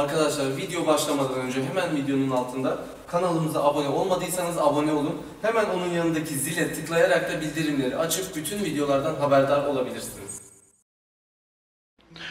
Arkadaşlar video başlamadan önce hemen videonun altında kanalımıza abone olmadıysanız abone olun. Hemen onun yanındaki zile tıklayarak da bildirimleri açıp bütün videolardan haberdar olabilirsiniz.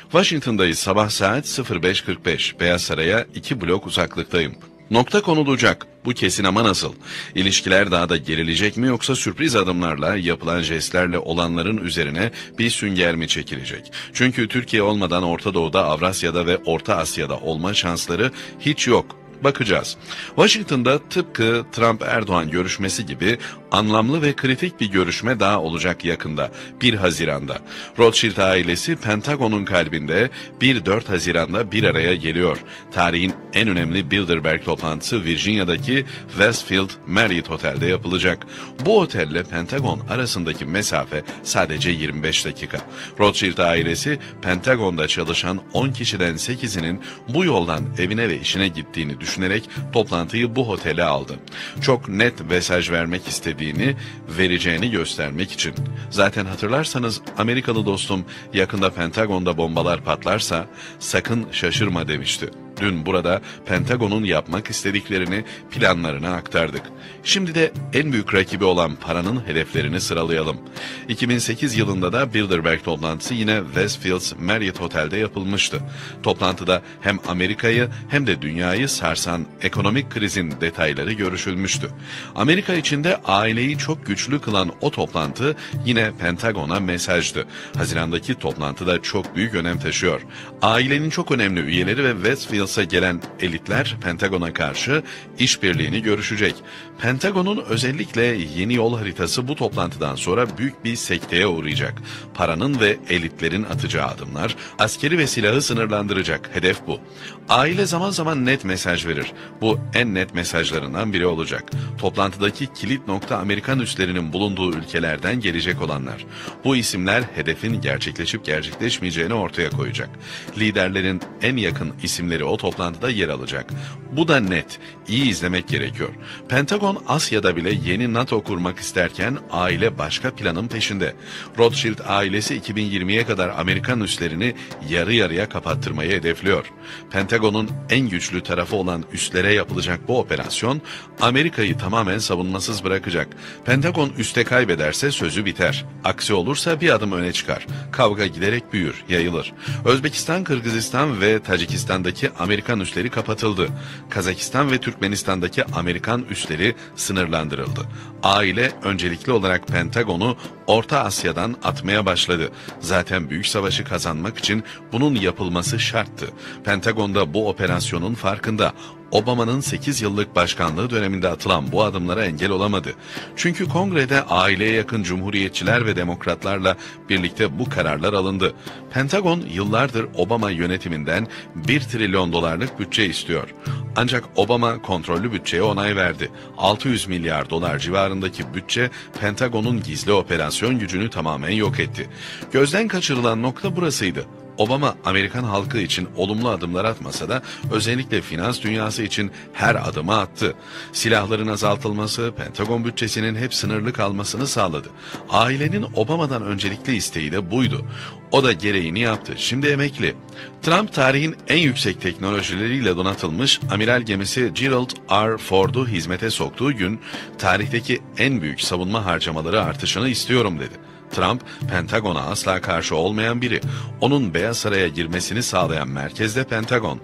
Washington'dayız sabah saat 05.45. Beyaz Saray'a iki blok uzaklıktayım. Nokta konulacak. Bu kesin ama nasıl? İlişkiler daha da gerilecek mi yoksa sürpriz adımlarla yapılan jestlerle olanların üzerine bir sünger mi çekilecek? Çünkü Türkiye olmadan Orta Doğu'da, Avrasya'da ve Orta Asya'da olma şansları hiç yok. Bakacağız. Washington'da tıpkı Trump-Erdoğan görüşmesi gibi anlamlı ve kritik bir görüşme daha olacak yakında 1 Haziran'da. Rothschild ailesi Pentagon'un kalbinde 1-4 Haziran'da bir araya geliyor. Tarihin en önemli Bilderberg toplantısı Virginia'daki Westfield Marriott Otel'de yapılacak. Bu otelle Pentagon arasındaki mesafe sadece 25 dakika. Rothschild ailesi Pentagon'da çalışan 10 kişiden 8'inin bu yoldan evine ve işine gittiğini düşünerek toplantıyı bu otele aldı. Çok net mesaj vermek istediğini, vereceğini göstermek için. Zaten hatırlarsanız Amerikalı dostum yakında Pentagon'da bombalar patlarsa sakın şaşırma demişti. Dün burada Pentagon'un yapmak istediklerini, planlarını aktardık. Şimdi de en büyük rakibi olan paranın hedeflerini sıralayalım. 2008 yılında da Bilderberg toplantısı yine Westfields Marriott Otel'de yapılmıştı. Toplantıda hem Amerika'yı hem de dünyayı sarsan ekonomik krizin detayları görüşülmüştü. Amerika içinde aileyi çok güçlü kılan o toplantı yine Pentagon'a mesajdı. Hazirandaki toplantıda çok büyük önem taşıyor. Ailenin çok önemli üyeleri ve Westfields'a gelen elitler Pentagon'a karşı işbirliğini görüşecek. Pentagon'un özellikle yeni yol haritası bu toplantıdan sonra büyük bir sekteye uğrayacak. Paranın ve elitlerin atacağı adımlar askeri ve silahı sınırlandıracak. Hedef bu. Aile zaman zaman net mesaj verir. Bu en net mesajlarından biri olacak. Toplantıdaki kilit nokta Amerikan üslerinin bulunduğu ülkelerden gelecek olanlar. Bu isimler hedefin gerçekleşip gerçekleşmeyeceğini ortaya koyacak. Liderlerin en yakın isimleri o toplantıda yer alacak. Bu da net. İyi izlemek gerekiyor. Pentagon Asya'da bile yeni NATO kurmak isterken aile başka planın peşinde. Rothschild ailesi 2020'ye kadar Amerikan üslerini yarı yarıya kapattırmayı hedefliyor. Pentagon'un en güçlü tarafı olan üslere yapılacak bu operasyon Amerika'yı tamamen savunmasız bırakacak. Pentagon üste kaybederse sözü biter. Aksi olursa bir adım öne çıkar. Kavga giderek büyür, yayılır. Özbekistan, Kırgızistan ve Tacikistan'daki Amerikan üsleri kapatıldı. Kazakistan ve Türkmenistan'daki Amerikan üsleri sınırlandırıldı. Aile öncelikli olarak Pentagon'u Orta Asya'dan atmaya başladı. Zaten büyük savaşı kazanmak için bunun yapılması şarttı. Pentagon'da bu operasyonun farkında. Obama'nın 8 yıllık başkanlığı döneminde atılan bu adımlara engel olamadı. Çünkü kongrede aileye yakın cumhuriyetçiler ve demokratlarla birlikte bu kararlar alındı. Pentagon yıllardır Obama yönetiminden 1 trilyon dolarlık bütçe istiyor. Ancak Obama kontrollü bütçeye onay verdi. 600 milyar dolar civarındaki bütçe Pentagon'un gizli operasyon gücünü tamamen yok etti. Gözden kaçırılan nokta burasıydı. Obama Amerikan halkı için olumlu adımlar atmasa da özellikle finans dünyası için her adımı attı. Silahların azaltılması, Pentagon bütçesinin hep sınırlı kalmasını sağladı. Ailenin Obama'dan öncelikli isteği de buydu. O da gereğini yaptı. Şimdi emekli. Trump tarihin en yüksek teknolojileriyle donatılmış amiral gemisi Gerald R. Ford'u hizmete soktuğu gün tarihteki en büyük savunma harcamaları artışını istiyorum dedi. Trump, Pentagon'a asla karşı olmayan biri. Onun Beyaz Saray'a girmesini sağlayan merkezde Pentagon.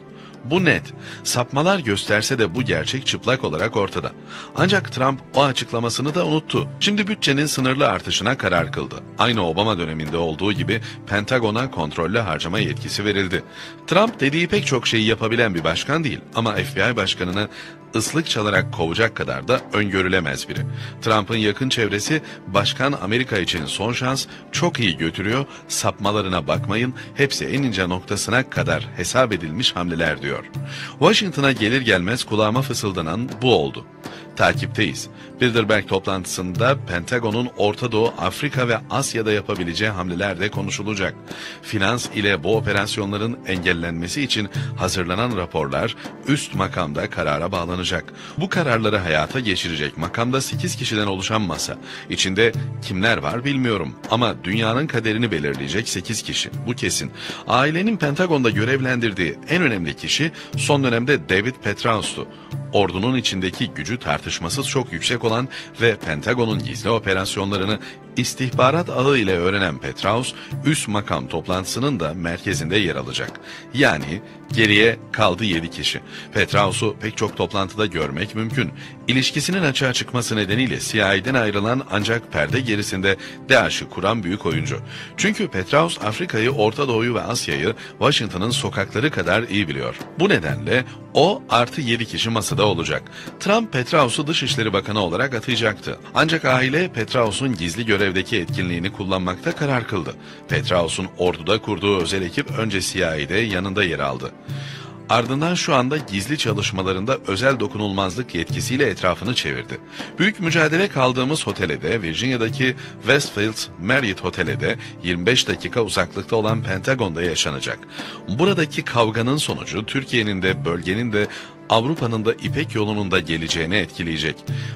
Bu net. Sapmalar gösterse de bu gerçek çıplak olarak ortada. Ancak Trump o açıklamasını da unuttu. Şimdi bütçenin sınırlı artışına karar kıldı. Aynı Obama döneminde olduğu gibi Pentagon'a kontrollü harcama yetkisi verildi. Trump dediği pek çok şeyi yapabilen bir başkan değil ama FBI başkanını ıslık çalarak kovacak kadar da öngörülemez biri. Trump'ın yakın çevresi başkan Amerika için son şans çok iyi götürüyor, sapmalarına bakmayın, hepsi en ince noktasına kadar hesap edilmiş hamleler diyor. Washington'a gelir gelmez kulağıma fısıldanan bu oldu. Takipteyiz. Bilderberg toplantısında Pentagon'un Orta Doğu, Afrika ve Asya'da yapabileceği hamleler de konuşulacak. Finans ile bu operasyonların engellenmesi için hazırlanan raporlar üst makamda karara bağlanacak. Bu kararları hayata geçirecek makamda 8 kişiden oluşan masa. İçinde kimler var bilmiyorum ama dünyanın kaderini belirleyecek 8 kişi. Bu kesin. Ailenin Pentagon'da görevlendirdiği en önemli kişi son dönemde David Petraeus'tu. Ordunun içindeki gücü tartışmasız çok yüksek olan ve Pentagon'un gizli operasyonlarını istihbarat ağı ile öğrenen Petraeus, üst makam toplantısının da merkezinde yer alacak. Yani geriye kaldı 7 kişi. Petraeus'u pek çok toplantıda görmek mümkün. İlişkisinin açığa çıkması nedeniyle CIA'den ayrılan ancak perde gerisinde DAEŞ'ı kuran büyük oyuncu. Çünkü Petraeus Afrika'yı, Orta Doğu'yu ve Asya'yı Washington'ın sokakları kadar iyi biliyor. Bu nedenle o artı 7 kişi masada olacak. Trump Petraeus'u Dışişleri Bakanı olarak atayacaktı. Ancak aile Petraeus'un gizli görevdeki etkinliğini kullanmakta karar kıldı. Petraeus'un orduda kurduğu özel ekip önce CIA'de yanında yer aldı. Ardından şu anda gizli çalışmalarında özel dokunulmazlık yetkisiyle etrafını çevirdi. Büyük mücadele kaldığımız otele de Virginia'daki Westfield Marriott Otel'e de 25 dakika uzaklıkta olan Pentagon'da yaşanacak. Buradaki kavganın sonucu Türkiye'nin de bölgenin de Avrupa'nın da İpek yolunun da geleceğini etkileyecek.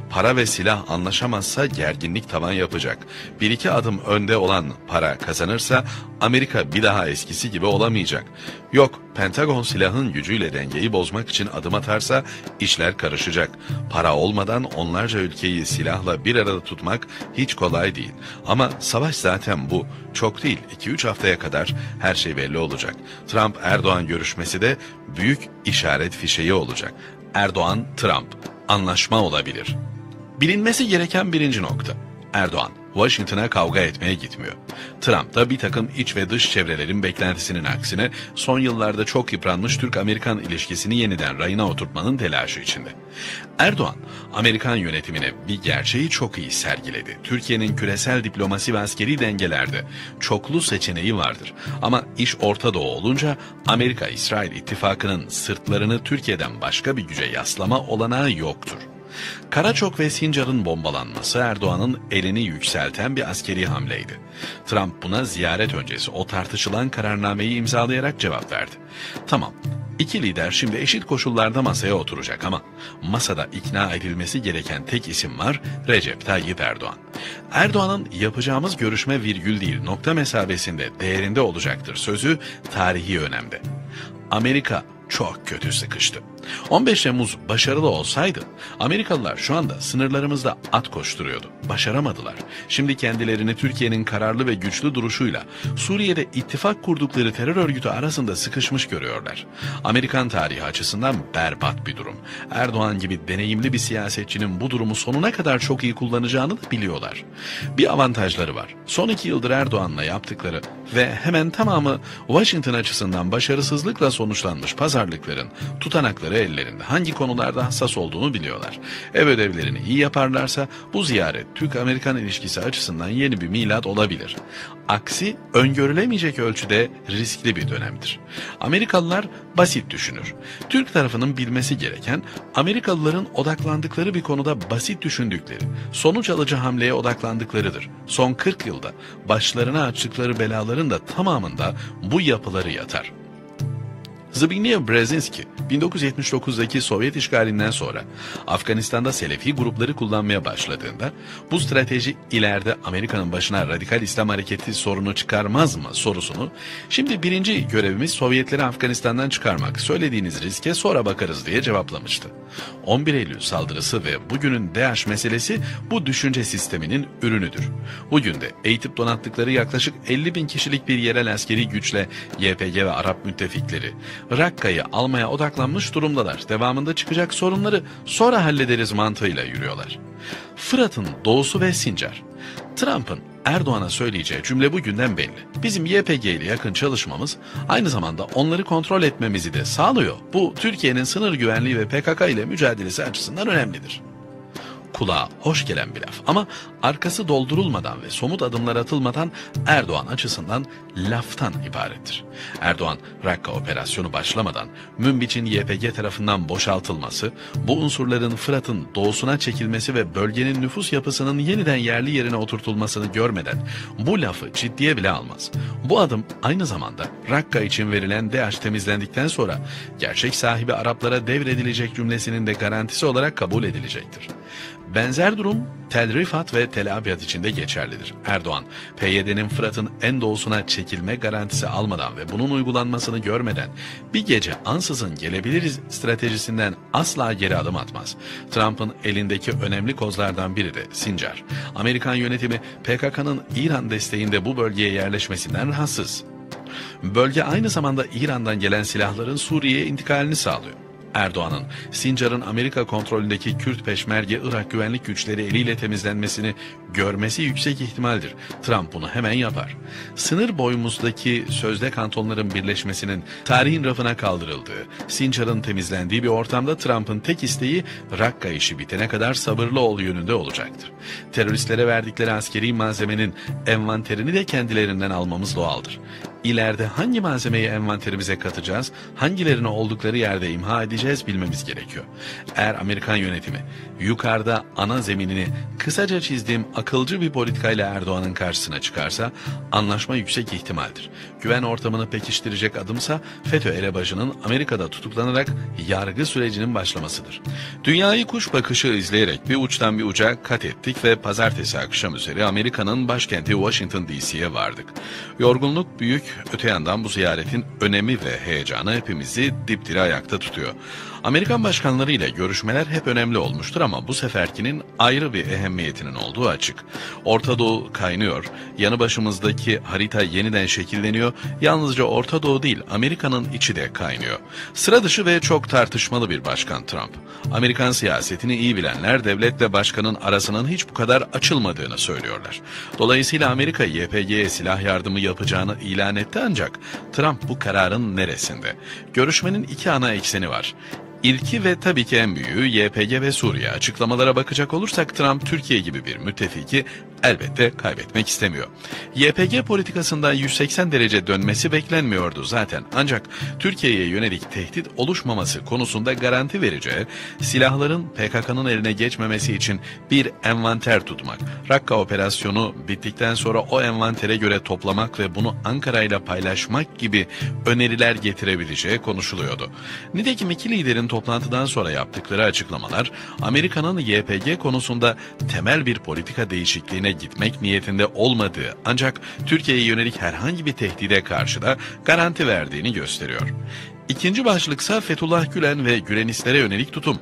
Para ve silah anlaşamazsa gerginlik tavan yapacak. Bir iki adım önde olan para kazanırsa Amerika bir daha eskisi gibi olamayacak. Yok Pentagon silahın gücüyle dengeyi bozmak için adım atarsa işler karışacak. Para olmadan onlarca ülkeyi silahla bir arada tutmak hiç kolay değil. Ama savaş zaten bu. Çok değil 2-3 haftaya kadar her şey belli olacak. Trump-Erdoğan görüşmesi de büyük işaret fişeği olacak. Erdoğan-Trump anlaşma olabilir. Bilinmesi gereken birinci nokta. Erdoğan Washington'a kavga etmeye gitmiyor. Trump da bir takım iç ve dış çevrelerin beklentisinin aksine son yıllarda çok yıpranmış Türk-Amerikan ilişkisini yeniden rayına oturtmanın telaşı içinde. Erdoğan, Amerikan yönetimine bir gerçeği çok iyi sergiledi. Türkiye'nin küresel diplomasi ve askeri dengelerde çoklu seçeneği vardır. Ama iş Orta Doğu olunca Amerika-İsrail ittifakının sırtlarını Türkiye'den başka bir güce yaslama olanağı yoktur. Karaçok ve Sincar'ın bombalanması Erdoğan'ın elini yükselten bir askeri hamleydi. Trump buna ziyaret öncesi o tartışılan kararnameyi imzalayarak cevap verdi. Tamam, iki lider şimdi eşit koşullarda masaya oturacak ama masada ikna edilmesi gereken tek isim var Recep Tayyip Erdoğan. Erdoğan'ın yapacağımız görüşme virgül değil nokta mesabesinde değerinde olacaktır sözü tarihi önemde. Amerika çok kötü sıkıştı. 15 Temmuz başarılı olsaydı Amerikalılar şu anda sınırlarımızda at koşturuyordu. Başaramadılar. Şimdi kendilerini Türkiye'nin kararlı ve güçlü duruşuyla Suriye'de ittifak kurdukları terör örgütü arasında sıkışmış görüyorlar. Amerikan tarihi açısından berbat bir durum. Erdoğan gibi deneyimli bir siyasetçinin bu durumu sonuna kadar çok iyi kullanacağını da biliyorlar. Bir avantajları var. Son iki yıldır Erdoğan'la yaptıkları ve hemen tamamı Washington açısından başarısızlıkla sonuçlanmış pazarlıkların tutanakları ellerinde. Hangi konularda hassas olduğunu biliyorlar. Ev ödevlerini iyi yaparlarsa bu ziyaret Türk-Amerikan ilişkisi açısından yeni bir milat olabilir. Aksi öngörülemeyecek ölçüde riskli bir dönemdir. Amerikalılar basit düşünür. Türk tarafının bilmesi gereken Amerikalıların odaklandıkları bir konuda basit düşündükleri, sonuç alıcı hamleye odaklandıklarıdır. Son 40 yılda başlarına açtıkları belaların da tamamında bu yapıları yatar. Zbigniew Brzezinski 1979'daki Sovyet işgalinden sonra Afganistan'da Selefi grupları kullanmaya başladığında bu strateji ileride Amerika'nın başına radikal İslam hareketi sorunu çıkarmaz mı sorusunu şimdi birinci görevimiz Sovyetleri Afganistan'dan çıkarmak söylediğiniz riske sonra bakarız diye cevaplamıştı. 11 Eylül saldırısı ve bugünün DAEŞ meselesi bu düşünce sisteminin ürünüdür. Bugün de eğitip donattıkları yaklaşık 50 bin kişilik bir yerel askeri güçle YPG ve Arap müttefikleri Rakka'yı almaya odaklanmış durumdalar. Devamında çıkacak sorunları sonra hallederiz mantığıyla yürüyorlar. Fırat'ın doğusu ve Sincar. Trump'ın Erdoğan'a söyleyeceği cümle bugünden belli. Bizim YPG ile yakın çalışmamız aynı zamanda onları kontrol etmemizi de sağlıyor. Bu Türkiye'nin sınır güvenliği ve PKK ile mücadelesi açısından önemlidir. Kulağa hoş gelen bir laf ama arkası doldurulmadan ve somut adımlar atılmadan Erdoğan açısından laftan ibarettir. Erdoğan, Rakka operasyonu başlamadan Münbiç'in YPG tarafından boşaltılması, bu unsurların Fırat'ın doğusuna çekilmesi ve bölgenin nüfus yapısının yeniden yerli yerine oturtulmasını görmeden bu lafı ciddiye bile almaz. Bu adım aynı zamanda Rakka için verilen DAEŞ temizlendikten sonra gerçek sahibi Araplara devredilecek cümlesinin de garantisi olarak kabul edilecektir. Benzer durum Tel Rifat ve Tel Abyad için de geçerlidir. Erdoğan, PYD'nin Fırat'ın en doğusuna çekilme garantisi almadan ve bunun uygulanmasını görmeden bir gece ansızın gelebiliriz stratejisinden asla geri adım atmaz. Trump'ın elindeki önemli kozlardan biri de Sincar. Amerikan yönetimi PKK'nın İran desteğinde bu bölgeye yerleşmesinden rahatsız. Bölge aynı zamanda İran'dan gelen silahların Suriye'ye intikalini sağlıyor. Erdoğan'ın Sincar'ın Amerika kontrolündeki Kürt peşmerge Irak güvenlik güçleri eliyle temizlenmesini görmesi yüksek ihtimaldir. Trump bunu hemen yapar. Sınır boyumuzdaki sözde kantonların birleşmesinin tarihin rafına kaldırıldığı, Sincar'ın temizlendiği bir ortamda Trump'ın tek isteği Rakka işi bitene kadar sabırlı ol yönünde olacaktır. Teröristlere verdikleri askeri malzemenin envanterini de kendilerinden almamız doğaldır. İleride hangi malzemeyi envanterimize katacağız, hangilerini oldukları yerde imha edeceğiz bilmemiz gerekiyor. Eğer Amerikan yönetimi yukarıda ana zeminini kısaca çizdiğim akılcı bir politikayla Erdoğan'ın karşısına çıkarsa anlaşma yüksek ihtimaldir. Güven ortamını pekiştirecek adımsa FETÖ elebaşının Amerika'da tutuklanarak yargı sürecinin başlamasıdır. Dünyayı kuş bakışı izleyerek bir uçtan bir uca kat ettik ve pazartesi akşam üzeri Amerika'nın başkenti Washington DC'ye vardık. Yorgunluk büyük, öte yandan bu ziyaretin önemi ve heyecanı hepimizi dipdiri ayakta tutuyor. Amerikan başkanlarıyla görüşmeler hep önemli olmuştur ama bu seferkinin ayrı bir ehemmiyetinin olduğu açık. Orta Doğu kaynıyor, yanı başımızdaki harita yeniden şekilleniyor, yalnızca Orta Doğu değil Amerika'nın içi de kaynıyor. Sıra dışı ve çok tartışmalı bir başkan Trump. Amerikan siyasetini iyi bilenler devletle başkanın arasının hiç bu kadar açılmadığını söylüyorlar. Dolayısıyla Amerika YPG'ye silah yardımı yapacağını ilan etti ancak Trump bu kararın neresinde? Görüşmenin iki ana ekseni var. İlki ve tabii ki en büyüğü YPG ve Suriye. Açıklamalara bakacak olursak Trump Türkiye gibi bir müttefiki elbette kaybetmek istemiyor. YPG politikasında 180 derece dönmesi beklenmiyordu zaten. Ancak Türkiye'ye yönelik tehdit oluşmaması konusunda garanti vereceği, silahların PKK'nın eline geçmemesi için bir envanter tutmak, Rakka operasyonu bittikten sonra o envantere göre toplamak ve bunu Ankara ile paylaşmak gibi öneriler getirebileceği konuşuluyordu. Nitekim iki liderin toplantıdan sonra yaptıkları açıklamalar, Amerika'nın YPG konusunda temel bir politika değişikliğine gitmek niyetinde olmadığı ancak Türkiye'ye yönelik herhangi bir tehdide karşı da garanti verdiğini gösteriyor. İkinci başlıksa Fethullah Gülen ve Gülenistlere yönelik tutum.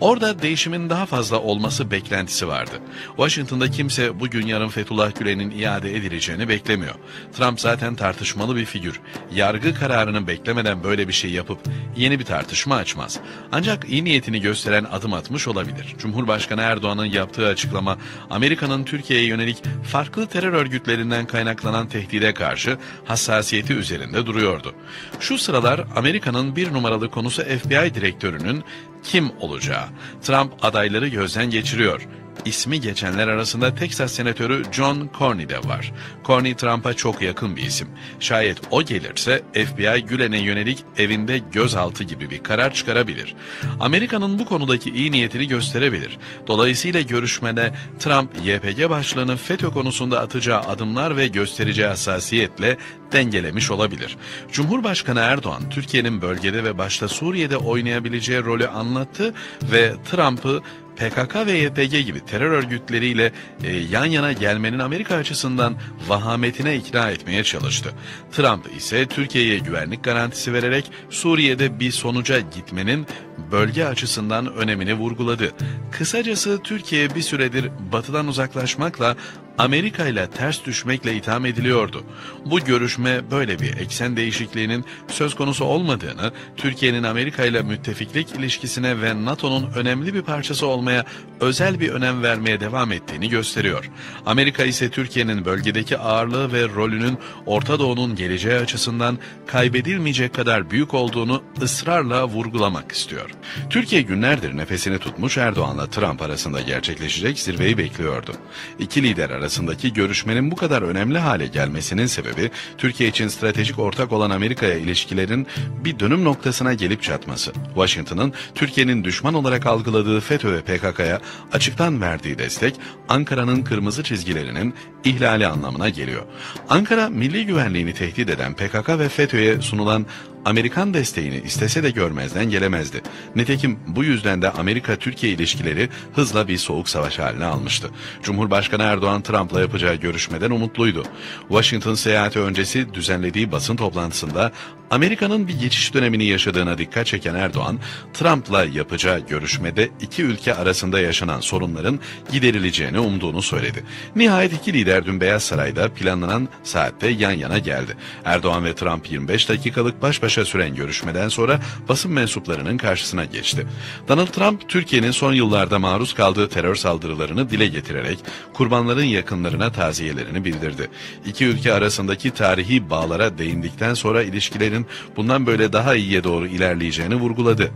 Orada değişimin daha fazla olması beklentisi vardı. Washington'da kimse bugün yarın Fethullah Gülen'in iade edileceğini beklemiyor. Trump zaten tartışmalı bir figür. Yargı kararını beklemeden böyle bir şey yapıp yeni bir tartışma açmaz. Ancak iyi niyetini gösteren adım atmış olabilir. Cumhurbaşkanı Erdoğan'ın yaptığı açıklama Amerika'nın Türkiye'ye yönelik farklı terör örgütlerinden kaynaklanan tehdide karşı hassasiyeti üzerinde duruyordu. Şu sıralar Amerika Amerika'nın bir numaralı konusu FBI direktörünün kim olacağı. Trump adayları gözden geçiriyor. İsmi geçenler arasında Texas senatörü John Cornyn de var. Cornyn Trump'a çok yakın bir isim. Şayet o gelirse FBI Gülen'e yönelik evinde gözaltı gibi bir karar çıkarabilir. Amerika'nın bu konudaki iyi niyetini gösterebilir. Dolayısıyla görüşmede Trump YPG başlığını FETÖ konusunda atacağı adımlar ve göstereceği hassasiyetle dengelemiş olabilir. Cumhurbaşkanı Erdoğan Türkiye'nin bölgede ve başta Suriye'de oynayabileceği rolü anlattı ve Trump'ı PKK ve YPG gibi terör örgütleriyle e, yan yana gelmenin Amerika açısından vahametine ikna etmeye çalıştı. Trump ise Türkiye'ye güvenlik garantisi vererek Suriye'de bir sonuca gitmenin bölge açısından önemini vurguladı. Kısacası Türkiye bir süredir batıdan uzaklaşmakla Amerika ile ters düşmekle itham ediliyordu. Bu görüşme böyle bir eksen değişikliğinin söz konusu olmadığını, Türkiye'nin Amerika ile müttefiklik ilişkisine ve NATO'nun önemli bir parçası olmaya özel bir önem vermeye devam ettiğini gösteriyor. Amerika ise Türkiye'nin bölgedeki ağırlığı ve rolünün Orta Doğu'nun geleceği açısından kaybedilmeyecek kadar büyük olduğunu ısrarla vurgulamak istiyor. Türkiye günlerdir nefesini tutmuş Erdoğan'la Trump arasında gerçekleşecek zirveyi bekliyordu. İki lider arasındaki görüşmenin bu kadar önemli hale gelmesinin sebebi Türkiye için stratejik ortak olan Amerika'ya ilişkilerin bir dönüm noktasına gelip çatması. Washington'ın Türkiye'nin düşman olarak algıladığı FETÖ ve PKK'ya açıktan verdiği destek Ankara'nın kırmızı çizgilerinin ihlali anlamına geliyor. Ankara milli güvenliğini tehdit eden PKK ve FETÖ'ye sunulan Amerikan desteğini istese de görmezden gelemezdi. Nitekim bu yüzden de Amerika-Türkiye ilişkileri hızla bir soğuk savaş haline almıştı. Cumhurbaşkanı Erdoğan Trump'la yapacağı görüşmeden umutluydu. Washington seyahati öncesi düzenlediği basın toplantısında Amerika'nın bir geçiş dönemini yaşadığına dikkat çeken Erdoğan, Trump'la yapacağı görüşmede iki ülke arasında yaşanan sorunların giderileceğini umduğunu söyledi. Nihayet iki lider dün Beyaz Saray'da planlanan saatte yan yana geldi. Erdoğan ve Trump 25 dakikalık baş başa süren görüşmeden sonra basın mensuplarının karşısına geçti. Donald Trump, Türkiye'nin son yıllarda maruz kaldığı terör saldırılarını dile getirerek kurbanların yakınlarına taziyelerini bildirdi. İki ülke arasındaki tarihi bağlara değindikten sonra ilişkilerin bundan böyle daha iyiye doğru ilerleyeceğini vurguladı.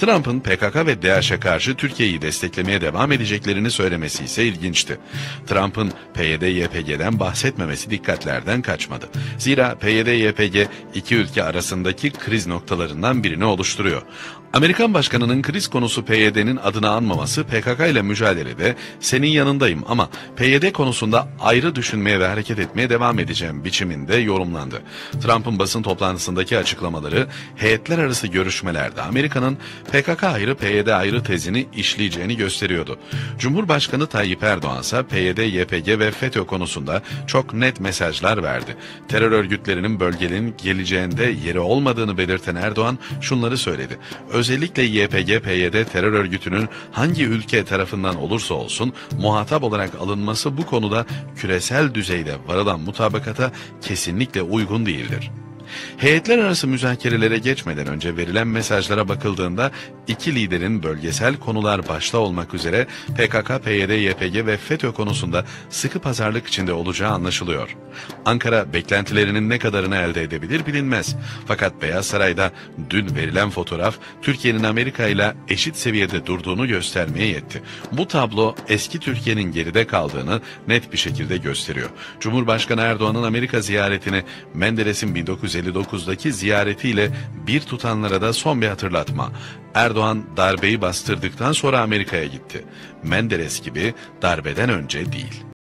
Trump'ın PKK ve DAEŞ'e karşı Türkiye'yi desteklemeye devam edeceklerini söylemesi ise ilginçti. Trump'ın PYD-YPG'den bahsetmemesi dikkatlerden kaçmadı. Zira PYD-YPG iki ülke arasındaki kriz noktalarından birini oluşturuyor. Amerikan başkanının kriz konusu PYD'nin adını anmaması PKK ile mücadelede senin yanındayım ama PYD konusunda ayrı düşünmeye ve hareket etmeye devam edeceğim biçiminde yorumlandı. Trump'ın basın toplantısındaki açıklamaları heyetler arası görüşmelerde Amerika'nın PKK ayrı PYD ayrı tezini işleyeceğini gösteriyordu. Cumhurbaşkanı Tayyip Erdoğan ise PYD, YPG ve FETÖ konusunda çok net mesajlar verdi. Terör örgütlerinin bölgenin geleceğinde yeri olmadığını belirten Erdoğan şunları söyledi. Özellikle YPG, PYD terör örgütünün hangi ülke tarafından olursa olsun muhatap olarak alınması bu konuda küresel düzeyde varılan mutabakata kesinlikle uygun değildir. Heyetler arası müzakerelere geçmeden önce verilen mesajlara bakıldığında iki liderin bölgesel konular başta olmak üzere PKK, PYD, YPG ve FETÖ konusunda sıkı pazarlık içinde olacağı anlaşılıyor. Ankara beklentilerinin ne kadarını elde edebilir bilinmez. Fakat Beyaz Saray'da dün verilen fotoğraf Türkiye'nin Amerika ile eşit seviyede durduğunu göstermeye yetti. Bu tablo eski Türkiye'nin geride kaldığını net bir şekilde gösteriyor. Cumhurbaşkanı Erdoğan'ın Amerika ziyaretini Menderes'in 1959'daki ziyaretiyle bir tutanlara da son bir hatırlatma. Erdoğan darbeyi bastırdıktan sonra Amerika'ya gitti. Menderes gibi darbeden önce değil.